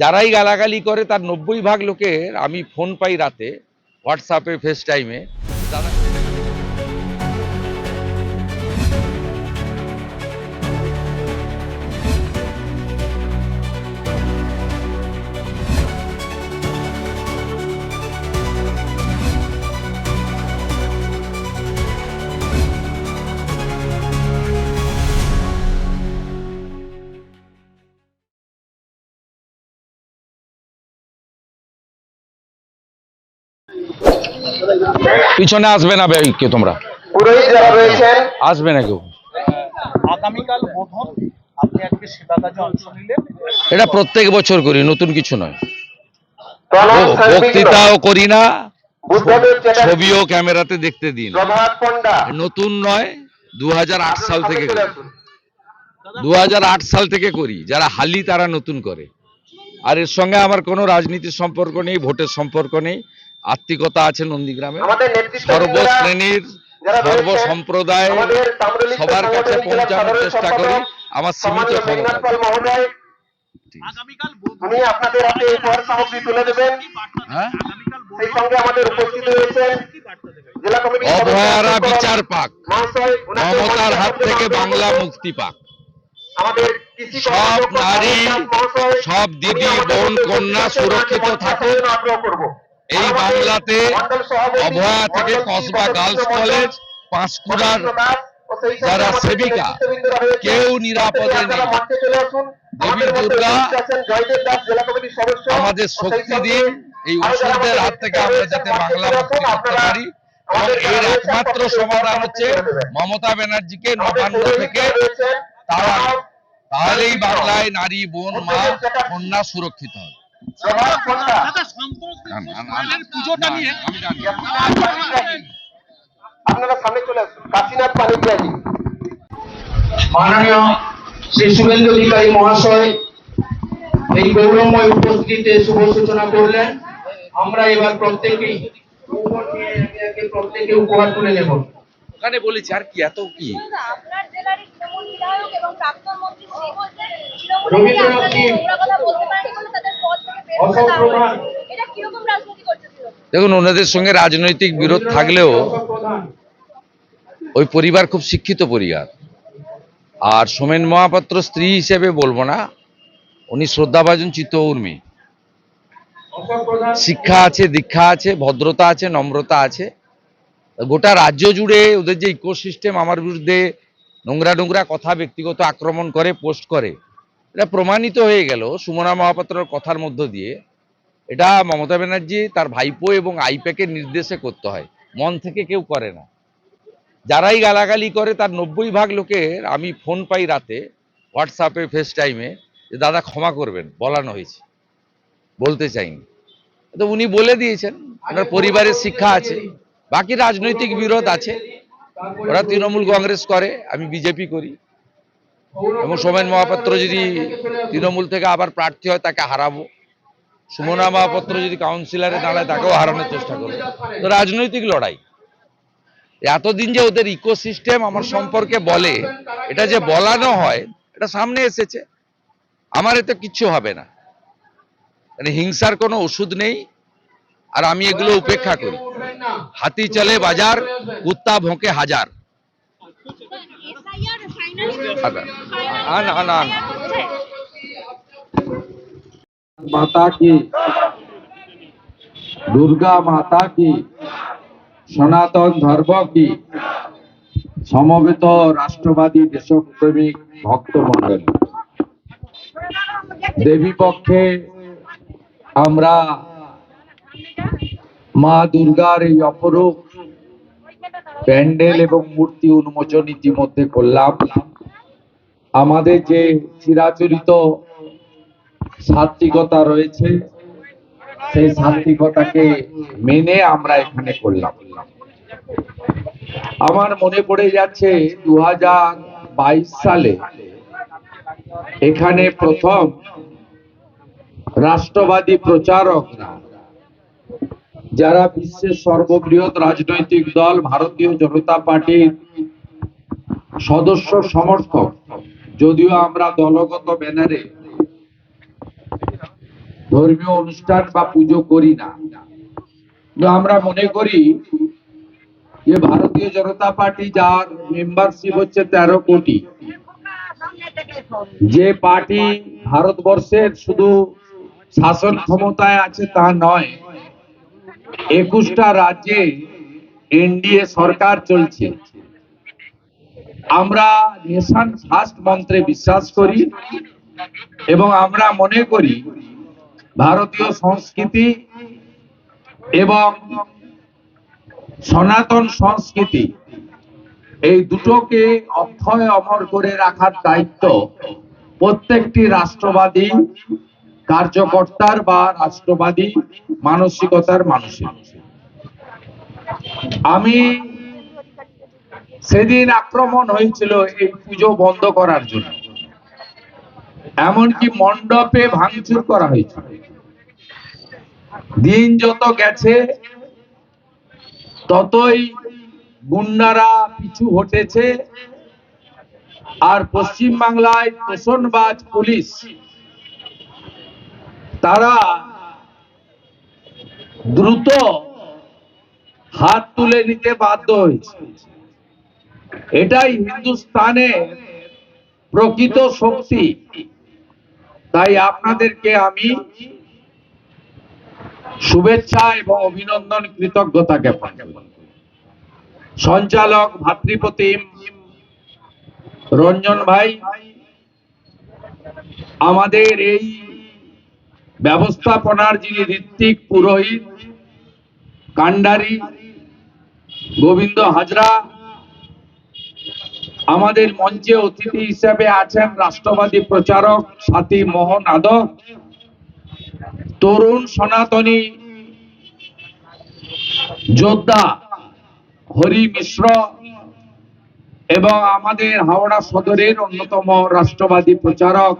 যারাই গালাগালি করে, তার নব্বই ভাগ লোকের আমি ফোন পাই রাতে হোয়াটসঅ্যাপে ফেস টাইমে দাদা পিছনে আসবে না কেউ তোমরা? পুরোহিত যারা রয়েছেন আসবে না কেউ। আগামীকাল বোধন আপনি আজকে সেবা কাজে অংশ নিলেন এটা প্রত্যেক বছর করি নতুন কিছু নয়। বক্তৃতাও করি না ছবিও ক্যামেরাতে দেখতে দিন। নতুন নয় দু সাল থেকে। দু সাল থেকে করি যারা হালি তারা নতুন করে। আর এর সঙ্গে আমার কোনো রাজনীতির সম্পর্ক নেই ভোটের সম্পর্ক নেই। আত্মিকতা আছে নন্দীগ্রামে। সর্বশ্রেণীর সর্বসম্প্রদায় সবার কাছে পৌঁছানোর চেষ্টা করি আমার সীমিত আগামীকাল উনি আপনাদের হাতে এই সামগ্রী তুলে দেবেন। হ্যাঁ? সেই সঙ্গে আমাদের উপস্থিত রয়েছেন জেলা কমিটি অভয়ারা বিচার পাক। মহাশয় মমতার হাত থেকে বাংলা মুক্তি পাক। আমাদের সব নারী, সব দিদি, বোন, কন্যা সুরক্ষিত থাকুন। আগ্রহ করব। এই বাংলাতে অভয়া থেকে কসবা গার্লস কলেজ পাঁশকুড়ার যারা সেবিকা, কেউ নিরাপদে নেই। দেবী দুর্গা আমাদের শক্তি দিন এই আমাদের হাত থেকে আমরা যাতে বাংলা মুক্তি করতে পারি। এর একমাত্র সমাধান হচ্ছে মমতা ব্যানার্জিকে নবান্ন থেকে তারা তাহলেই বাংলায় নারী বোন মা কন্যা সুরক্ষিত হবে। আপনারা সামনে চলে আসুন কাশীনাথ পানিগ্রাহী। মাননীয় শ্রী শুভেন্দু অধিকারী মহাশয় এই গৌরবময় উপস্থিতিতে শুভ সূচনা করলেন। আমরা এবার প্রত্যেকেই প্রত্যেকে উপহার তুলে নেব। ওখানে বলেছি আর কি এত কি? দাদা, দেখুন ওনাদের সঙ্গে রাজনৈতিক বিরোধ থাকলেও ওই পরিবার খুব শিক্ষিত পরিবার। আর সোমেন মহাপাত্র স্ত্রী হিসেবে বলব না উনি শ্রদ্ধাভাজন চিত্ত উর্মি শিক্ষা আছে দীক্ষা আছে ভদ্রতা আছে নম্রতা আছে। গোটা রাজ্য জুড়ে ওদের যে ইকোসিস্টেম আমার বিরুদ্ধে নোংরা নোংরা কথা ব্যক্তিগত আক্রমণ করে পোস্ট করে এটা প্রমাণিত হয়ে গেল সুমনা মহাপাত্রর কথার মধ্য দিয়ে। এটা মমতা ব্যানার্জি তার ভাইপো এবং আইপ্যাকের নির্দেশে করতে হয়। মন থেকে কেউ করে না। যারাই গালাগালি করে, তার নব্বই ভাগ লোকের আমি ফোন পাই রাতে হোয়াটসঅ্যাপে ফেস টাইমে যে, দাদা, ক্ষমা করবেন। বলানো হয়েছে। বলতে চাইনি। তো উনি বলে দিয়েছেন ওনার পরিবারের শিক্ষা আছে, বাকি রাজনৈতিক বিরোধ আছে। ওরা তৃণমূল কংগ্রেস করে, আমি বিজেপি করি। এবং সোমেন মহাপাত্র যদি তৃণমূল থেকে আবার প্রার্থী হয়, তাকে হারাবো। সুমনা মহাপাত্র যদি কাউন্সিলরে দাঁড়ায়, তাকেও হারানোর চেষ্টা করব। তো রাজনৈতিক লড়াই। এতদিন যে ওদের ইকোসিস্টেম আমার সম্পর্কে বলে, এটা যে বলানো হয়, এটা সামনে এসেছে। আমার এতে কিচ্ছু হবে না। মানে হিংসার কোনো ওষুধ নেই। আর আমি এগুলো উপেক্ষা করি। হাতি চলে বাজার, কুত্তা ভোঁকে হাজার। মাতা কি? দুর্গা মাতা কি? সনাতন ধর্ম কি? সমবেত রাষ্ট্রবাদী দেশপ্রেমিক ভক্তমণ্ডল। দেবী পক্ষে আমরা মা দুর্গার এই অপরূপ প্যান্ডেল এবং মূর্তি উন্মোচন ইতিমধ্যে করলাম। আমাদের যে চিরাচরিত সাত্বিকতা রয়েছে, সেই সাত্বিকতাকে মেনে আমরা এখানে করলাম। আমার মনে পড়ে যাচ্ছে দু হাজার বাইশ সালে এখানে প্রথম রাষ্ট্রবাদী প্রচারকরা, যারা বিশ্বের সর্ববৃহৎ রাজনৈতিক দল, ভারতীয় জনতা পার্টির সদস্য সমর্থক যদিও আমরা দলগত ব্যানারে ধর্মীয় অনুষ্ঠান বা পুজো করি না আমরা মনে করি যে ভারতীয় জনতা পার্টি যার মেম্বারশিপ হচ্ছে তেরো কোটি, যে পার্টি ভারতবর্ষের শুধু শাসন ক্ষমতায় আছে তা নয়, একুশটা রাজ্যে এনডিএ সরকার চলছে। আমরা নেশন ফার্স্ট মন্ত্রে বিশ্বাস করি এবং আমরা মনে করি ভারতীয় সংস্কৃতি এবং সনাতন সংস্কৃতি এই দুটোকে অক্ষয় অমর করে রাখার দায়িত্ব প্রত্যেকটি রাষ্ট্রবাদী কার্যকর্তার বা রাষ্ট্রবাদী মানসিকতার মানুষের। আমি সেদিন আক্রমণ হয়েছিল এই পুজো বন্ধ করার জন্য। এমনকি মণ্ডপে ভাঙচুর করা হয়েছিল দিন যত গেছে, ততই গুন্ডারা পিছু হটেছে আর পশ্চিম বাংলায় তোষণবাজ পুলিশ, তারা দ্রুত হাত তুলে নিতে বাধ্য হয়েছে। এটাই হিন্দুস্তানের প্রকৃত শক্তি। তাই আপনাদেরকে আমি শুভেচ্ছা এবং অভিনন্দন কৃতজ্ঞতা জ্ঞাপন সঞ্চালক ভাতৃপ্রতিম রঞ্জন ভাই, আমাদের এই ব্যবস্থাপনার যিনি ঋত্বিক পুরোহিত, কান্ডারি, গোবিন্দ হাজরা আমাদের মঞ্চে অতিথি হিসেবে আছেন রাষ্ট্রবাদী প্রচারক সাথী মোহন আদক, তরুণ সনাতনী যোদ্ধা হরি মিশ্র এবং আমাদের হাওড়া সদরের অন্যতম রাষ্ট্রবাদী প্রচারক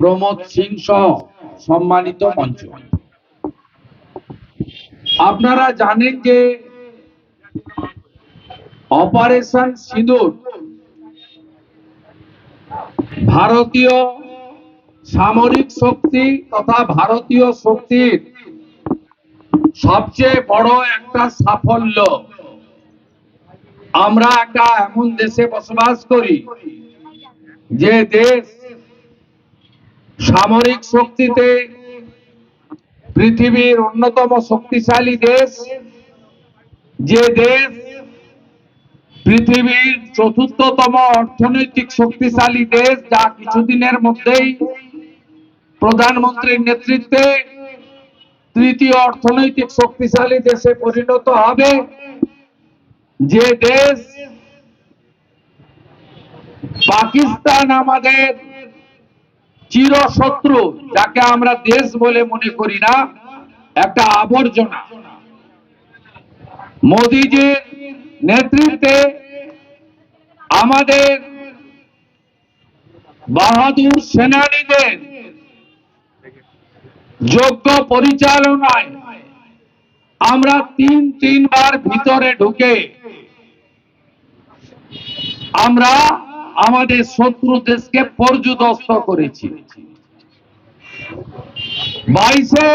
প্রমোদ সিং সহ সম্মানিত মঞ্চ। আপনারা জানেন যে অপারেশন সিঁদুর ভারতীয় সামরিক শক্তি তথা ভারতীয় শক্তির সবচেয়ে বড় একটা সাফল্য। আমরা একটা এমন দেশে বসবাস করি, যে দেশ সামরিক শক্তিতে পৃথিবীর অন্যতম শক্তিশালী দেশ। যে দেশ পৃথিবীর চতুর্থতম অর্থনৈতিক শক্তিশালী দেশ, যা কিছুদিনের মধ্যেই প্রধানমন্ত্রীর নেতৃত্বে তৃতীয় অর্থনৈতিক শক্তিশালী দেশে পরিণত হবে। যে দেশ পাকিস্তান আমাদের চিরশত্রু, যাকে আমরা দেশ বলে মনে করি না, একটা আবর্জনা। মোদিজির নেতৃত্বে আমাদের বাহাদুর সেনানীদের যোগ্য পরিচালনায় আমরা তিন, তিনবার ভিতরে ঢুকে আমরা আমাদের শত্রু দেশকে পর্যুদস্ত করেছি। বাইশে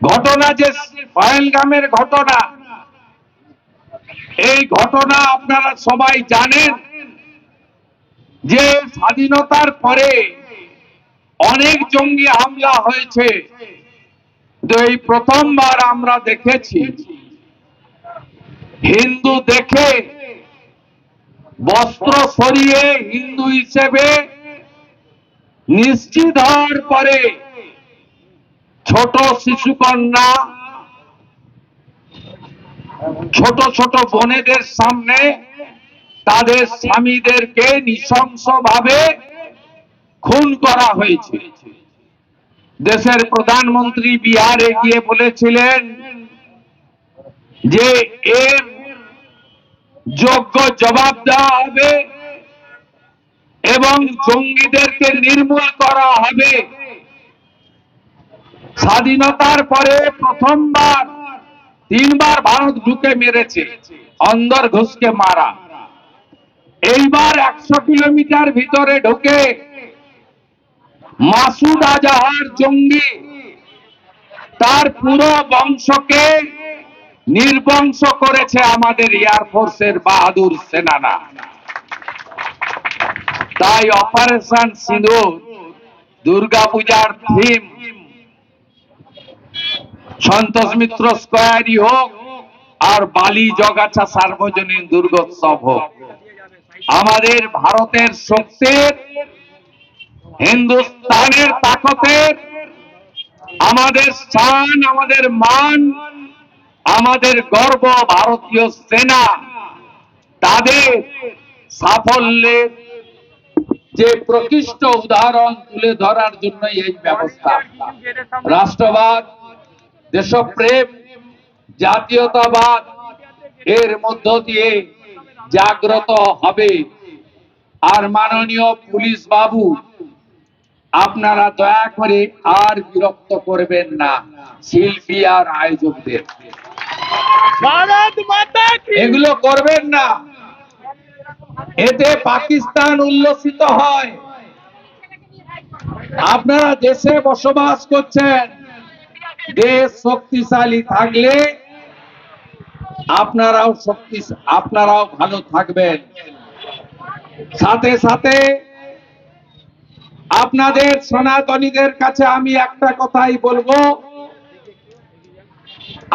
ঘটনা যে পহেলগামের ঘটনা এই ঘটনা আপনারা সবাই জানেন যে স্বাধীনতার পরে অনেক জঙ্গি হামলা হয়েছে। এই প্রথমবার আমরা দেখেছি। হিন্দু দেখে বস্ত্র সরিয়ে হিন্দু হিসেবে নিশ্চিত হওয়ার পরে ছোট শিশুকন্যা ছোট ছোট বোনেদের সামনে তাদের স্বামীদেরকে নৃশংসভাবে খুন করা হয়েছে। দেশের প্রধানমন্ত্রী বিহারে গিয়ে বলেছিলেন যে এর যোগ্য জবাব দেওয়া হবে এবং জঙ্গিদেরকে নির্মূল করা হবে। স্বাধীনতার পরে প্রথমবার তিনবার ভারত ঢুকে মেরেছে, অন্দর ঘোষকে মারা। এইবার একশো কিলোমিটার ভিতরে ঢুকে মাসুদ আজাহার জঙ্গি। তার পুরো বংশকে নির্বংশ করেছে আমাদের এয়ারফোর্সের বাহাদুর সেনারা। তাই অপারেশন সিঁদুর দুর্গাপূজার থিম সন্তোষ মিত্র স্কোয়ারই হোক আর বালি জগাছা সার্বজনীন দুর্গোৎসব হোক। আমাদের ভারতের শক্তির, হিন্দুস্তানের তাকতের, আমাদের স্থান, আমাদের মান, আমাদের গর্ব ভারতীয় সেনা, তাদের সাফল্যের যে প্রকৃষ্ট উদাহরণ তুলে ধরার জন্য এই ব্যবস্থা। রাষ্ট্রবাদ দেশপ্রেম জাতীয়তাবাদ এর মধ্য দিয়ে জাগ্রত হবে। আর মাননীয় পুলিশ বাবু আপনারা দয়া করে আর বিরক্ত করবেন না শিল্পী আর আয়োজকদের। এগুলো করবেন না। এতে পাকিস্তান উল্লসিত হয়। আপনারা দেশে বসবাস করছেন। দেশ শক্তিশালী থাকলে আপনারাও শক্তি আপনারাও ভালো থাকবেন। সাথে সাথে আপনাদের সনাতনীদের কাছে আমি একটা কথাই বলব।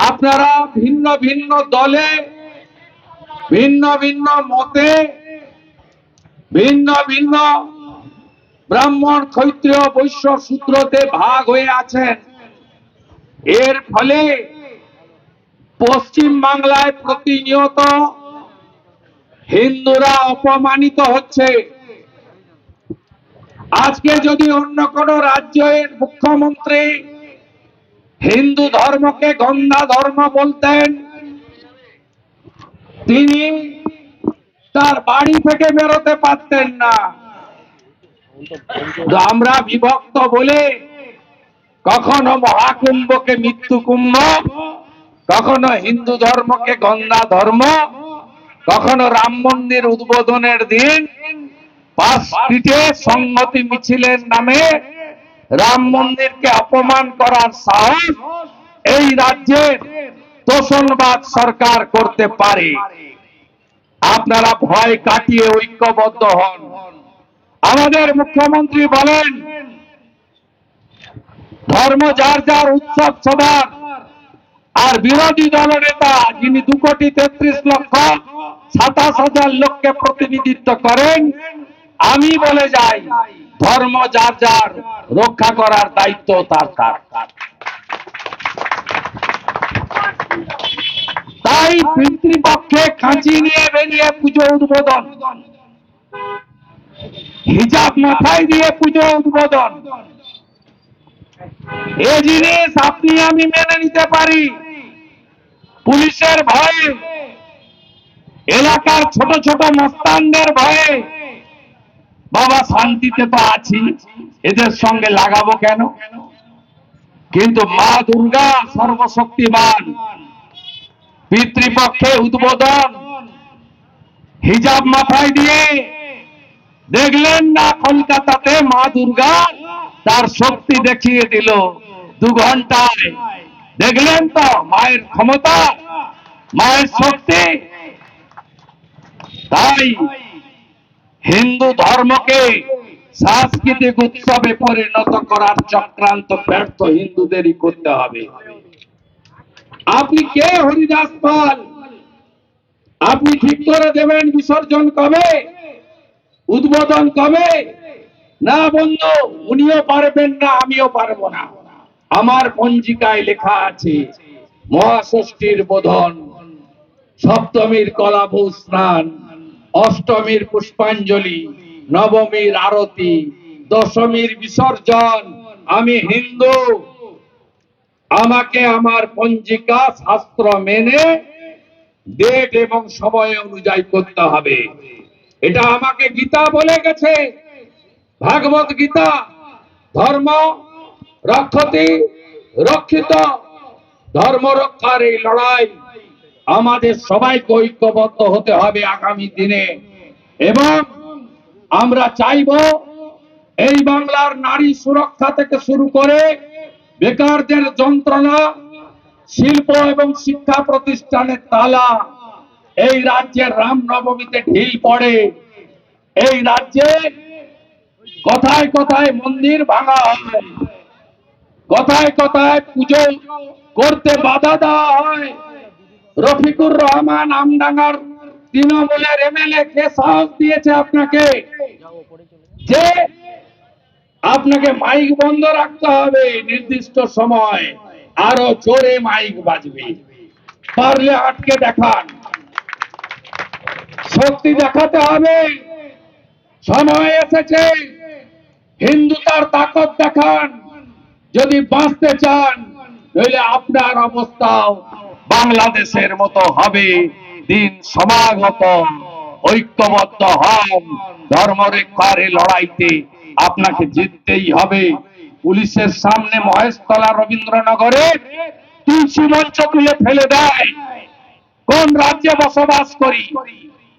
আপনারা ভিন্ন ভিন্ন দলে, ভিন্ন ভিন্ন মতে, ভিন্ন ভিন্ন ব্রাহ্মণ, ক্ষত্রিয়, বৈশ্য সূত্রতে ভাগ হয়ে আছেন। এর ফলে পশ্চিম বাংলায় প্রতিনিয়ত হিন্দুরা অপমানিত হচ্ছে। আজকে যদি অন্য কোন রাজ্যের মুখ্যমন্ত্রী হিন্দু ধর্মকে গঙ্গা ধর্ম বলতেন, তিনি তার বাড়ি থেকে বেরোতে পারতেন না। আমরা বিভক্ত বলে কখনো মহাকুম্ভকে মৃত্যু কুম্ভ, কখনো হিন্দু ধর্মকে গঙ্গা ধর্ম, কখনো রাম মন্দির উদ্বোধনের দিন পাঁচ ফিটে সংহতি মিছিলের নামে রাম মন্দিরকে অপমান করার সাহস এই রাজ্যের তোষণবাদ সরকার করতে পারে। আপনারা ভয় কাটিয়ে ঐক্যবদ্ধ হন। আমাদের মুখ্যমন্ত্রী বলেন ধর্ম যার যার উৎসব সবার। আর বিরোধী দলনেতা যিনি দু কোটি তেত্রিশ লক্ষ সাতাশ হাজার লোককে প্রতিনিধিত্ব করেন, আমি বলে যাই, ধর্ম যার যার রক্ষা করার দায়িত্ব তার তার তাই পিতৃপক্ষে খাঁচি নিয়ে বেরিয়ে পুজো উদ্বোধন। হিজাব মাথায় দিয়ে পুজো উদ্বোধন। এ জিনিস আপনি আমি মেনে নিতে পারি। পুলিশের ভয়ে, এলাকার ছোট ছোট মস্তানদের ভয়ে বাবা শান্তিতে তো আছি, এদের সঙ্গে লাগাবো কেন? কিন্তু মা দুর্গা সর্বশক্তিমান, পিতৃপক্ষে উদ্বোধন, হিজাব মাথায় দিয়ে দেখলেন না কলকাতাতে মা দুর্গা? তার শক্তি দেখিয়ে দিল দু ঘন্টায়। দেখলেন তো মায়ের ক্ষমতা? মায়ের শক্তি? তাই হিন্দু ধর্মকে সাংস্কৃতিক উৎসবে পরিণত করার চক্রান্ত ব্যর্থ হিন্দুদেরই করতে হবে। আপনি কে হরিদাস পাল? আপনি ঠিক করে দেবেন বিসর্জন কবে? উদ্বোধন কবে? না বন্ধু, উনিও পারবেন না, আমিও পারব না। আমার পঞ্জিকায় লেখা আছে, মহাষষ্ঠীর বোধন, সপ্তমীর কলাভূ স্নান, অষ্টমীর পুষ্পাঞ্জলি, নবমীর আরতি, দশমীর বিসর্জন। আমি হিন্দু। আমাকে আমার পঞ্জিকা, শাস্ত্র মেনে, ডেট এবং সময় অনুযায়ী করতে হবে। এটা আমাকে গীতা বলে গেছে। ভাগবত গীতা, ধর্ম, রক্ষতি, রক্ষিত, ধর্ম রক্ষার এই লড়াই আমাদের সবাইকে ঐক্যবদ্ধ হতে হবে আগামী দিনে। এবং আমরা চাইব এই বাংলার নারী সুরক্ষা থেকে শুরু করে বেকারদের যন্ত্রণা, শিল্প এবং শিক্ষা প্রতিষ্ঠানের তালা এই রাজ্যের রামনবমীতে ঢিল পড়ে। এই রাজ্যে কথায় কথায় মন্দির ভাঙা হয়। কথায় কথায় পুজো করতে বাধা দেওয়া হয়। রফিকুর রহমান আমডাঙ্গার তৃণমূলের এমএলএ কে সাহস দিয়েছে আপনাকে? যে আপনাকে মাইক বন্ধ রাখতে হবে নির্দিষ্ট সময়। আরও জোরে মাইক বাজবে। পারলে আটকে দেখান। শক্তি দেখাতে হবে। সময় এসেছে। হিন্দু তার তাকত দেখান। যদি বাঁচতে চান, নইলে আপনার অবস্থাও বাংলাদেশের মতো হবে। দিন সমাগত ঐক্যবদ্ধ হন। ধর্মরেখার এই লড়াইতে আপনাকে জিততেই হবে। পুলিশের সামনে মহেশতলা রবীন্দ্রনগরে তুলসী মঞ্চ তুলে ফেলে দেয়। কোন রাজ্যে বসবাস করি?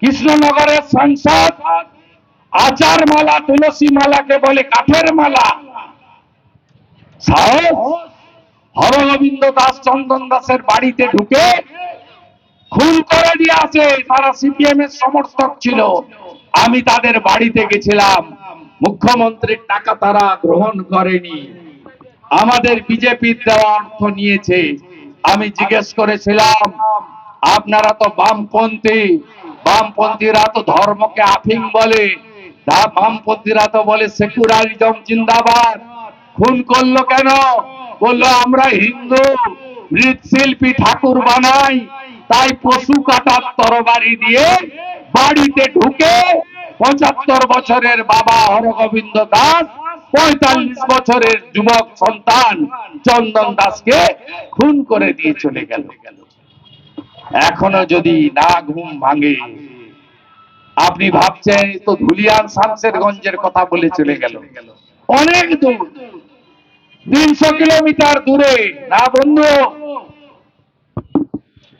কৃষ্ণনগরের সংসদ আচার মালা, তুলসী মালাকে বলে কাঠের মালা। সাহস? হরগোবিন্দ দাস চন্দন দাসের বাড়িতে ঢুকে খুন করে দিয়ে আসে। তারা সিপিএম এর সমর্থক ছিল। আমি তাদের বাড়িতে গেছিলাম। মুখ্যমন্ত্রীর টাকা তারা গ্রহণ করেনি। আমাদের বিজেপির দেওয়া অর্থ নিয়েছে। আমি জিজ্ঞেস করেছিলাম আপনারা তো বামপন্থী। বামপন্থীরা তো ধর্মকে আফিং বলে। বামপন্থীরা তো বলে সেকুলারিজম জিন্দাবাদ। খুন করল কেন? বলল, আমরা হিন্দু, মৃৎশিল্পী ঠাকুর বানাই। তাই পশু কাটার তরবারি দিয়ে বাড়িতে ঢুকে পঁচাত্তর বছরের বাবা হরগোবিন্দ দাস, পঁয়তাল্লিশ বছরের যুবক সন্তান চন্দন দাসকে খুন করে দিয়ে চলে গেল। এখনও যদি না ঘুম ভাঙে, আপনি ভাবছেন তো ধুলিয়ান শামসেরগঞ্জের কথা বলে চলে গেল। অনেক দূর, তিনশো কিলোমিটার দূরে। না বন্ধু,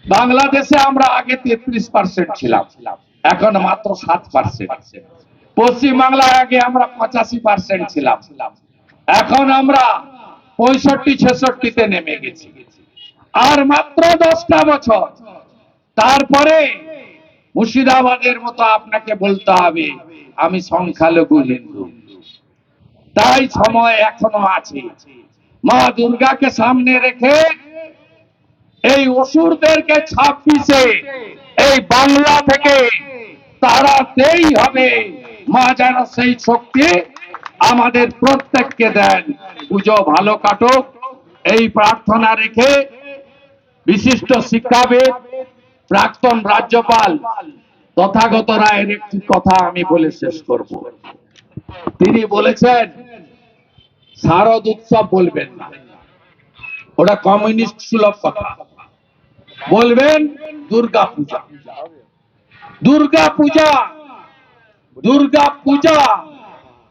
বাংলাদেশে আমরা আগে তেত্রিশ পার্সেন্ট ছিলাম, এখন মাত্র সাত পার্সেন্ট পশ্চিম বাংলায় আগে আমরা পঁচাশি পার্সেন্ট ছিলাম। এখন আমরা পঁয়ষট্টি, ছেষট্টিতে নেমে গেছি। আর মাত্র দশটা বছর তারপরে মুর্শিদাবাদের মতো আপনাকে বলতে হবে, আমি সংখ্যালঘু হিন্দু। তাই সময় এখনও আছে। মা দুর্গাকে সামনে রেখে এই অসুরদেরকে ছাব্বিশে এই বাংলা থেকে তাড়াতেই হবে। মা যেন সেই শক্তি আমাদের প্রত্যেককে দেন। পুজো ভালো কাটুক। এই প্রার্থনা রেখে বিশিষ্ট শিক্ষাবিদ প্রাক্তন রাজ্যপাল তথাগত রায়ের একটি কথা আমি বলে শেষ করব। তিনি বলেছেন, শারদ উৎসব বলবেন না। ওটা কমিউনিস্ট সুলভ কথা। বলবেন দুর্গা পূজা দুর্গা পূজা দুর্গা পূজা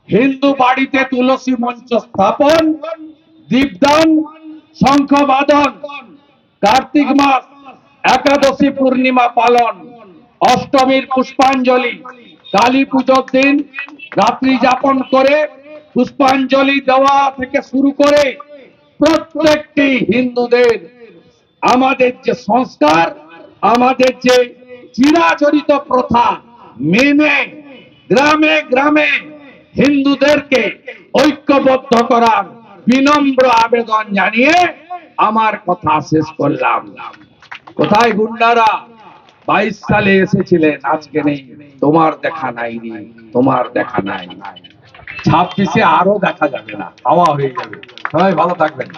হিন্দু বাড়িতে তুলসী মঞ্চ স্থাপন, দীপদান শঙ্খবাদন কার্তিক মাস একাদশী পূর্ণিমা পালন, অষ্টমীর পুষ্পাঞ্জলি, কালী পুজোর দিন রাত্রি যাপন করে পুষ্পাঞ্জলি দেওয়া থেকে শুরু করে প্রত্যেকটি হিন্দুদের আমাদের যে সংস্কার, আমাদের যে চিরাচরিত প্রথা, মেনে গ্রামে গ্রামে হিন্দুদেরকে ঐক্যবদ্ধ করার বিনম্র আবেদন জানিয়ে আমার কথা শেষ করলাম। কোথায় গুন্ডারা? বাইশ সালে এসেছিলেন, আজকে নেই। তোমার দেখা নাই তোমার দেখা নাই। ছাব্বিশে আরও দেখা যাবে না, হাওয়া হয়ে যাবে। সবাই ভালো থাকবেন।